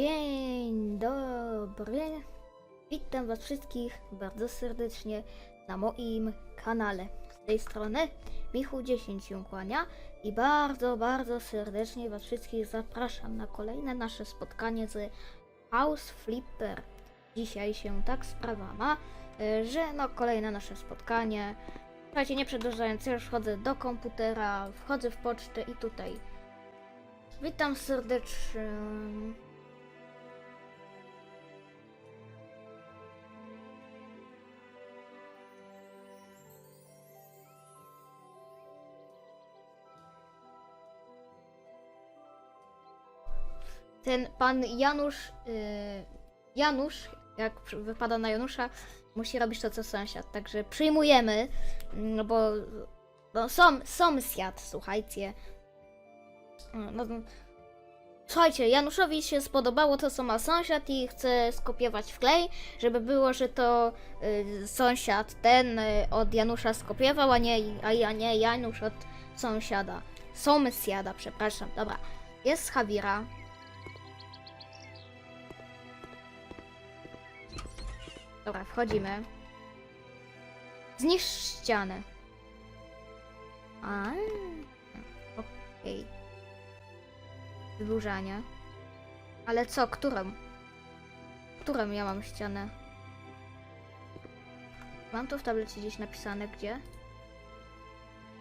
Dzień dobry. Witam Was wszystkich bardzo serdecznie na moim kanale. Z tej strony Michu 10 się kłania i bardzo, bardzo serdecznie Was wszystkich zapraszam na kolejne nasze spotkanie z House Flipper. Dzisiaj się tak sprawa ma, e, że no kolejne nasze spotkanie. Słuchajcie, nie przedłużając, już wchodzę do komputera, wchodzę w pocztę i tutaj. Witam serdecznie. Ten pan Janusz, y, Janusz, jak wypada na Janusza, musi robić to co sąsiad. Także przyjmujemy, no bo no, som, sąsiad, słuchajcie. No, no, słuchajcie, Januszowi się spodobało to, co ma sąsiad i chce skopiować w klej, żeby było, że to y, sąsiad ten y, od Janusza skopiował, a nie, a, a nie Janusz od sąsiada. Sąsiada, przepraszam. Dobra, jest Hawira. Dobra, wchodzimy. Zniszcz ścianę. A, okej. Wyburzanie. Ale co, którą? Którą ja mam ścianę? Mam to w tablecie gdzieś napisane, gdzie?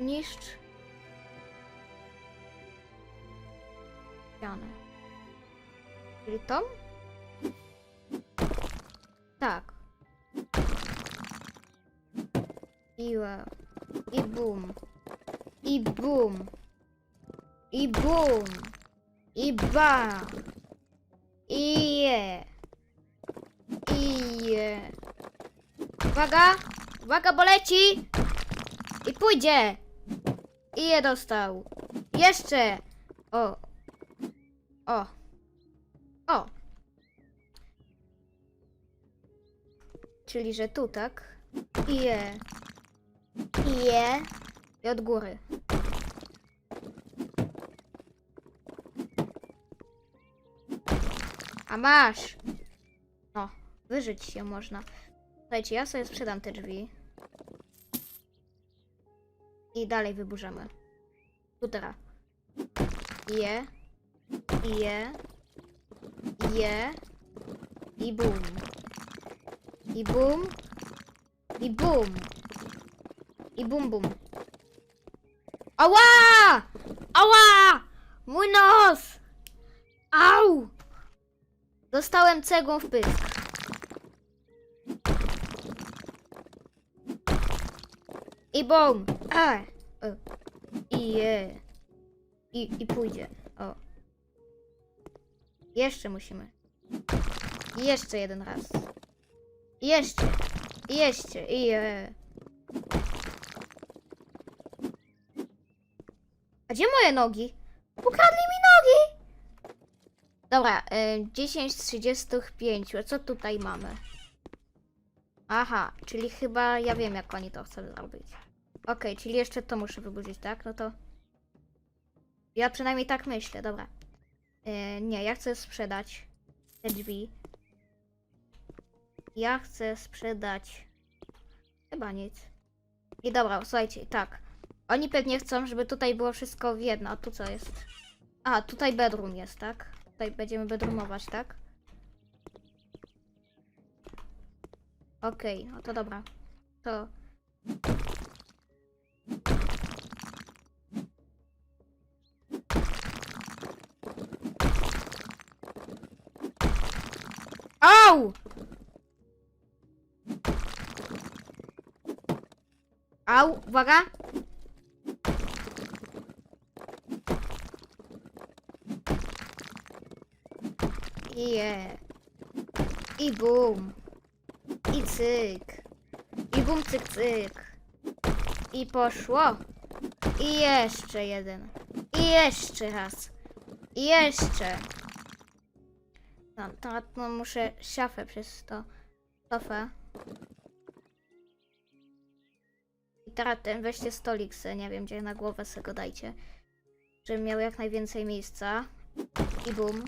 Niszcz ścianę. Czyli tą? Tak. I bum. I bum. I bum. I bam. I je. I je. Uwaga! Uwaga, bo leci! I pójdzie! I je dostał. Jeszcze! O. O. O. Czyli, że tu, tak? I je. Je. I od góry. A masz! O, wyżyć się można. Słuchajcie, ja sobie sprzedam te drzwi. I dalej wyburzamy. Tu teraz. Je. Je. Je. I bum. I bum. I bum. I bum bum. Ała! Ała! Mój nos! Au! Dostałem cegłą w pysk. I bum! A! O. I je. I, I pójdzie. O. Jeszcze musimy. Jeszcze jeden raz. Jeszcze. Jeszcze. I je. A gdzie moje nogi? Ukradli mi nogi! Dobra, y, 10 z 35. A co tutaj mamy? Aha, czyli chyba ja wiem, jak oni to chcą zrobić. Okej, czyli jeszcze to muszę wyburzyć, tak? No to. Ja przynajmniej tak myślę, dobra. Y, nie, ja chcę sprzedać te drzwi. Ja chcę sprzedać. Chyba nic. I dobra, słuchajcie, tak. Oni pewnie chcą, żeby tutaj było wszystko w jedno. A tu co jest? A, tutaj bedroom jest, tak? Tutaj będziemy bedroomować, tak? Okej, no to dobra. To. Au! Au, uwaga! I je. I bum. I cyk. I bum, cyk, cyk. I poszło. I jeszcze jeden. I jeszcze raz. I jeszcze. No, to, muszę szafę przez to. Sofę. I teraz ten weźcie stolik se, nie wiem gdzie na głowę se go dajcie. Żeby miał jak najwięcej miejsca. I bum.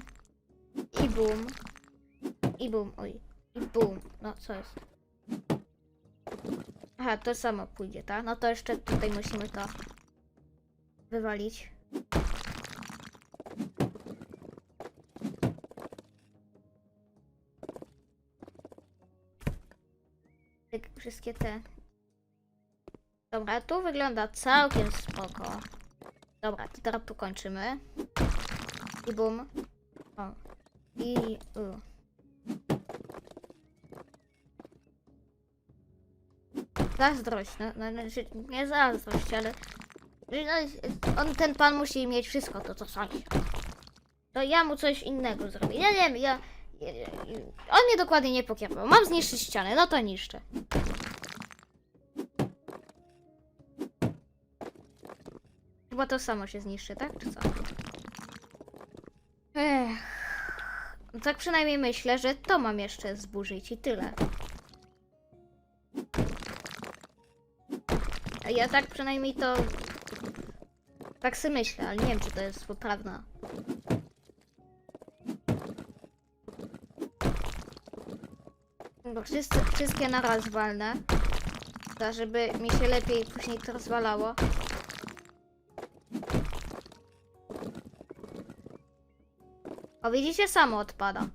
Bum. I bum, oj. I bum. No, co jest? Aha, to samo pójdzie, tak? No to jeszcze tutaj musimy to wywalić. Tak, wszystkie te. Dobra, tu wygląda całkiem spoko. Dobra, to teraz tu kończymy. I bum. O. I. U. Zazdrość, no, znaczy, nie zazdrość, ale no, on, ten pan musi mieć wszystko to, co sąsi. To ja mu coś innego zrobię. Nie wiem, ja, ja, ja on mnie dokładnie nie pokierował. Mam zniszczyć ścianę, no to niszczę. Chyba to samo się zniszczy, tak? Czy co? Ech. No Tak przynajmniej myślę, że to mam jeszcze zburzyć i tyle. Ja tak przynajmniej to... Tak sobie myślę, ale nie wiem, czy to jest poprawna. Bo wszyscy, wszystkie naraz walnę. To, żeby mi się lepiej później to rozwalało. Widzicie, samo odpada.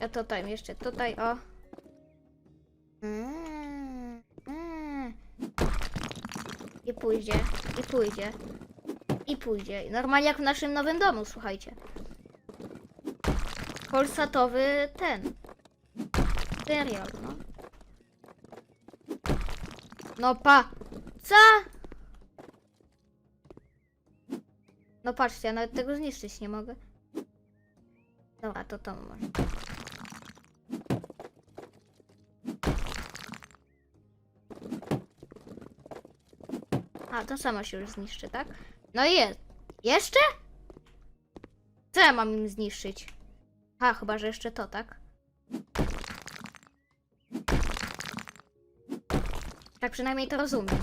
Ja tutaj, jeszcze tutaj, o. I pójdzie, i pójdzie, i pójdzie. Normalnie jak w naszym nowym domu, słuchajcie. Polsatowy ten. Serial, no. No pa! Co? No patrzcie, ja nawet tego zniszczyć nie mogę. Dobra, to to może. A, to samo się już zniszczy, tak? No i jest. Jeszcze? Co ja mam im zniszczyć? A, chyba, że jeszcze to, tak? Tak przynajmniej to rozumiem.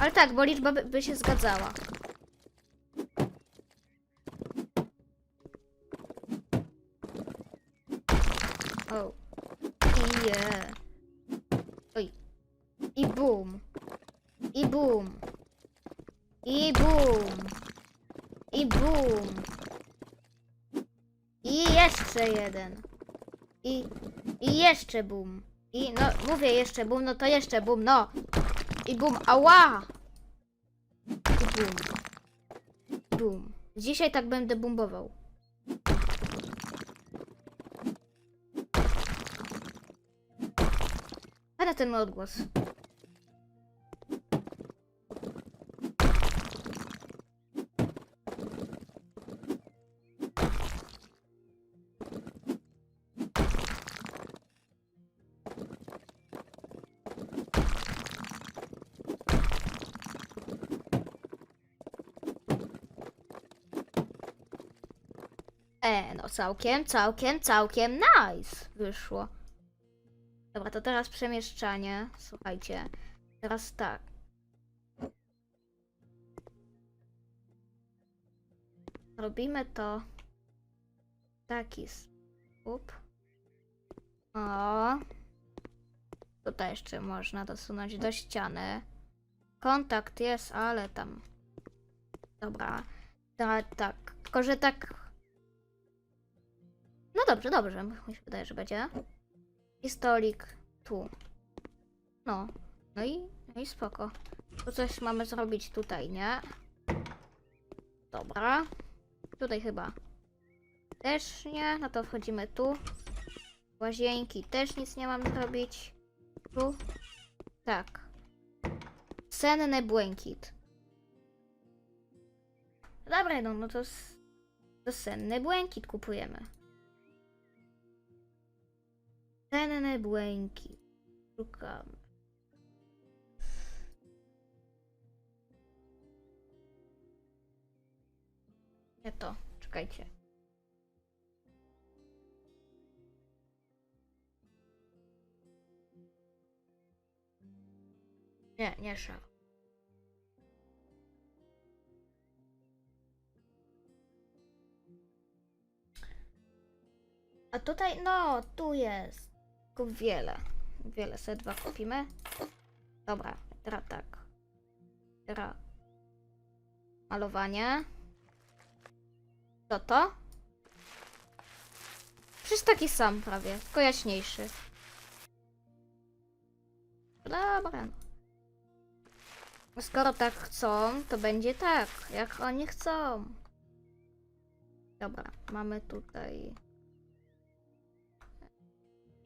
Ale tak, bo liczba by, by się zgadzała. O. I je. Oj. I bum. I bum. I bum. I bum. I jeszcze jeden. I, i jeszcze bum. I no, mówię jeszcze bum, no to jeszcze bum, no. I bum, ała! I bum. Bum. Dzisiaj tak będę bumbował. Ale ten odgłos. E, no całkiem, całkiem, całkiem nice wyszło. To teraz przemieszczanie. Słuchajcie, teraz tak. Robimy to w taki sposób. O. Tutaj jeszcze można dosunąć do ściany. Kontakt jest, ale tam. Dobra. Tak, tak. Tylko, że tak. No dobrze, dobrze. Mi się wydaje, że będzie. I stolik tu. No. No i, no i spoko. Tu coś mamy zrobić tutaj, nie? Dobra. Tutaj chyba. Też nie. No to wchodzimy tu. Łazienki też nic nie mam zrobić. Tu. Tak. Senny błękit. Dobra, no, no to, to senny błękit kupujemy. Ciemny błękit. Szukamy. Nie to, czekajcie. Nie, nie szaf. A tutaj, no, tu jest. Kup wiele. Wiele sobie dwa kupimy. Dobra, teraz tak. Teraz malowanie. Co to? Przecież taki sam prawie, tylko jaśniejszy. Dobra. Skoro tak chcą, to będzie tak, jak oni chcą. Dobra, mamy tutaj.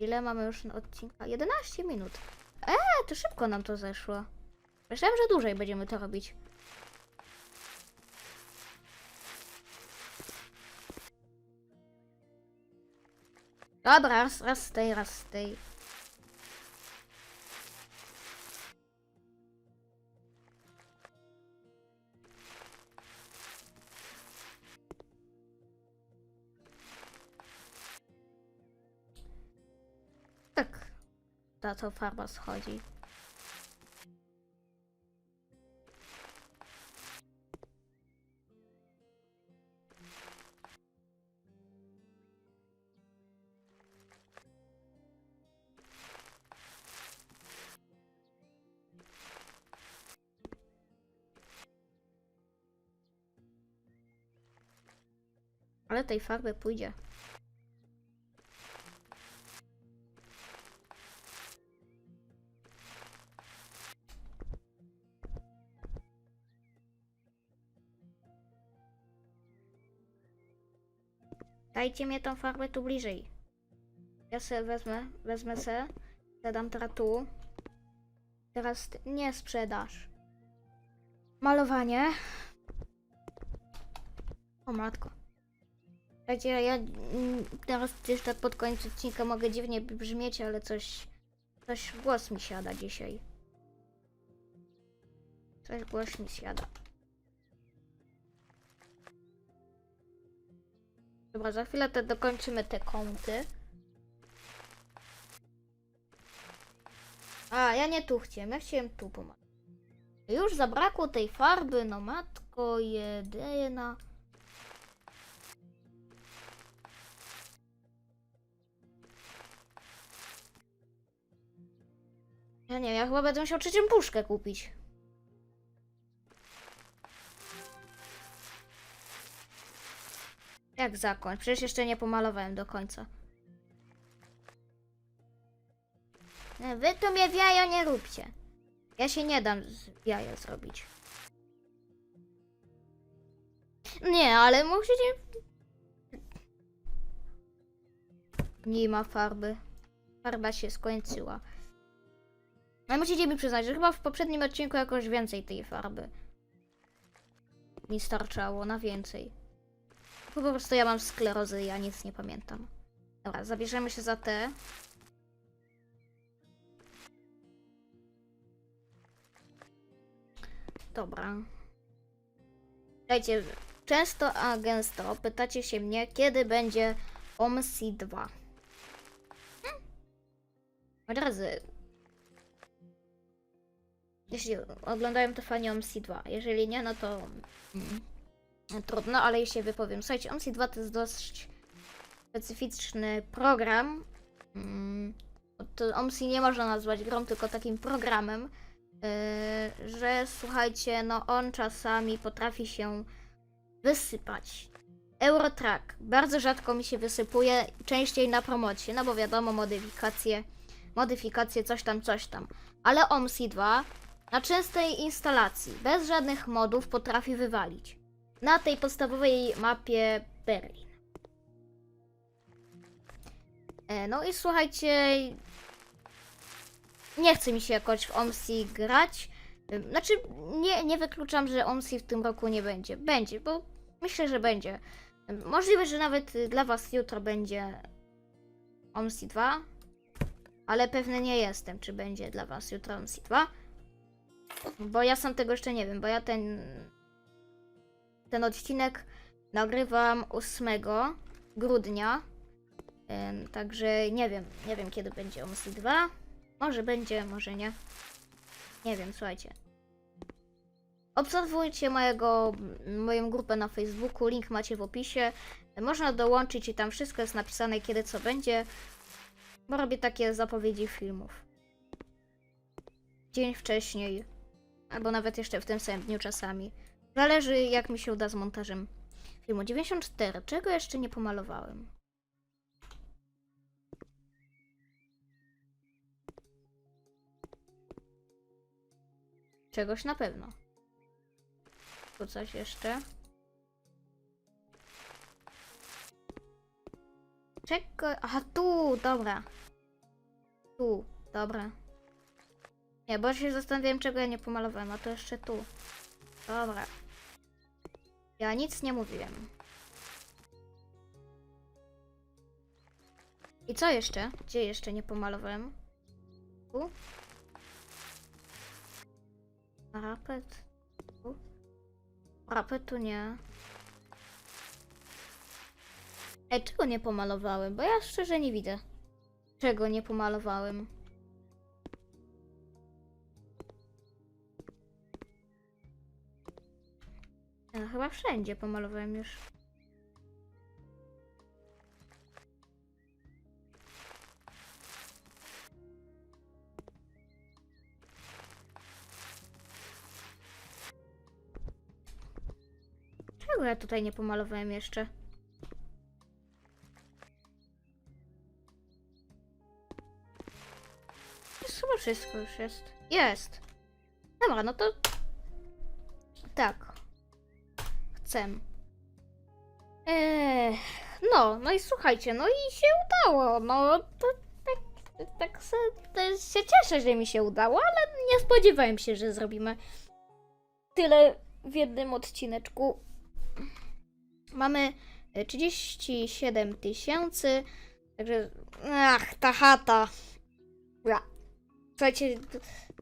Ile mamy już odcinka? 11 minut. Eee, to szybko nam to zeszło. Myślałem, że dłużej będziemy to robić. Dobra, raz, raz z tej, raz z tej. Ta co farba schodzi. Ale tej farby pójdzie. Dajcie mi tą farbę tu bliżej. Ja sobie wezmę, wezmę se, zadam teraz tu. Teraz nie sprzedasz. Malowanie. O matko. Słuchajcie, ja mm, teraz też tak pod koniec odcinka mogę dziwnie brzmieć, ale coś, coś głos mi siada dzisiaj. Coś głos mi siada. Dobra, za chwilę to dokończymy te kąty. A, ja nie tu chciałem, ja chciałem tu pomagać. Już zabrakło tej farby, no matko jedyna. Ja nie wiem, ja chyba będę musiał trzecią puszkę kupić. Jak zakończ? Przecież jeszcze nie pomalowałem do końca. Wy tu mnie w jajo nie róbcie. Ja się nie dam z jaja zrobić. Nie, ale musicie... Nie ma farby. Farba się skończyła. Ale musicie mi przyznać, że chyba w poprzednim odcinku jakoś więcej tej farby mi starczało na więcej. Po prostu ja mam sklerozę i ja nic nie pamiętam. Dobra, zabierzemy się za te. Dobra. Słuchajcie, często a gęsto pytacie się mnie, kiedy będzie OMSI 2. Hmm? Od razu. Jeśli oglądają to fani OMSI 2. Jeżeli nie, no to mm, trudno, ale się wypowiem. Słuchajcie, OMSI 2 to jest dość specyficzny program. Mm, OMSI nie można nazwać grą, tylko takim programem, yy, że słuchajcie, no on czasami potrafi się wysypać. Eurotrack bardzo rzadko mi się wysypuje, częściej na promocji, no bo wiadomo, modyfikacje, modyfikacje, coś tam, coś tam. Ale OMSI 2 na częstej instalacji, bez żadnych modów, potrafi wywalić. Na tej podstawowej mapie Berlin. E, No i słuchajcie, nie chce mi się jakoś w OMSI grać. Ym, Znaczy, nie, nie wykluczam, że OMSI w tym roku nie będzie. Będzie, bo myślę, że będzie. Ym, Możliwe, że nawet dla Was jutro będzie OMSI 2, ale pewny nie jestem, czy będzie dla Was jutro OMSI 2. Bo ja sam tego jeszcze nie wiem, bo ja ten ten odcinek nagrywam 8 grudnia. Także nie wiem, nie wiem kiedy będzie OMSI 2. Może będzie, może nie. Nie wiem, słuchajcie. obserwujcie mojego, moją grupę na Facebooku, link macie w opisie. Można dołączyć i tam wszystko jest napisane, kiedy co będzie. Bo robię takie zapowiedzi filmów. Dzień wcześniej, albo nawet jeszcze w tym samym dniu czasami. Zależy jak mi się uda z montażem filmu. 94. Czego jeszcze nie pomalowałem? Czegoś na pewno. Tu coś jeszcze. Czego? Aha, tu, dobra. Tu, dobra. Nie, bo się zastanawiałem, czego ja nie pomalowałem, a to jeszcze tu. Dobra. Ja nic nie mówiłem. I co jeszcze? Gdzie jeszcze nie pomalowałem? Tu? Parapet? Tu? Parapet tu nie. Ej, czego nie pomalowałem? Bo ja szczerze nie widzę. Czego nie pomalowałem? Ja chyba wszędzie pomalowałem już. Czego ja tutaj nie pomalowałem jeszcze? Jest chyba wszystko już jest. Jest. Dobra, no to... Tak. Chcę. Eee, no, no i słuchajcie, no i się udało. No, to tak, tak se, się cieszę, że mi się udało, ale nie spodziewałem się, że zrobimy tyle w jednym odcineczku. Mamy e, 37 tysięcy, także ach, ta chata. Słuchajcie,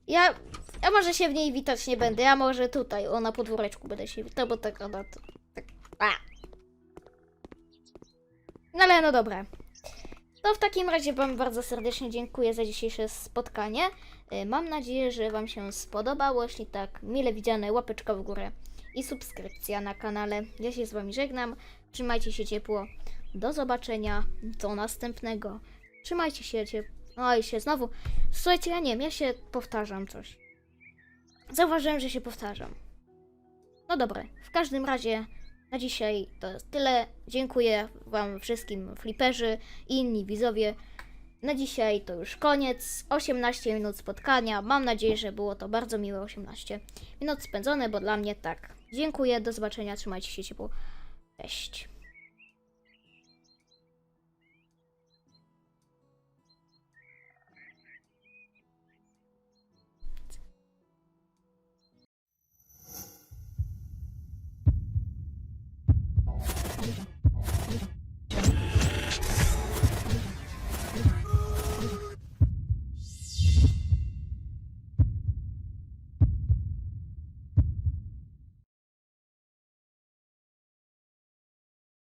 ja, ja może się w niej witać nie będę, ja może tutaj, o na podwóreczku będę się witał, bo tak ona to, tak, a. No ale no dobra. To w takim razie Wam bardzo serdecznie dziękuję za dzisiejsze spotkanie. Y, Mam nadzieję, że Wam się spodobało. Jeśli tak, mile widziane łapeczka w górę i subskrypcja na kanale. Ja się z Wami żegnam. Trzymajcie się ciepło. Do zobaczenia. Do następnego. Trzymajcie się ciepło. Oj, się znowu. Słuchajcie, ja nie wiem, ja się powtarzam coś. Zauważyłem, że się powtarzam. No dobra, w każdym razie na dzisiaj to jest tyle. Dziękuję Wam wszystkim fliperzy i inni widzowie. Na dzisiaj to już koniec. 18 minut spotkania. Mam nadzieję, że było to bardzo miłe 18 minut spędzone, bo dla mnie tak. Dziękuję, do zobaczenia, trzymajcie się ciepło. Cześć.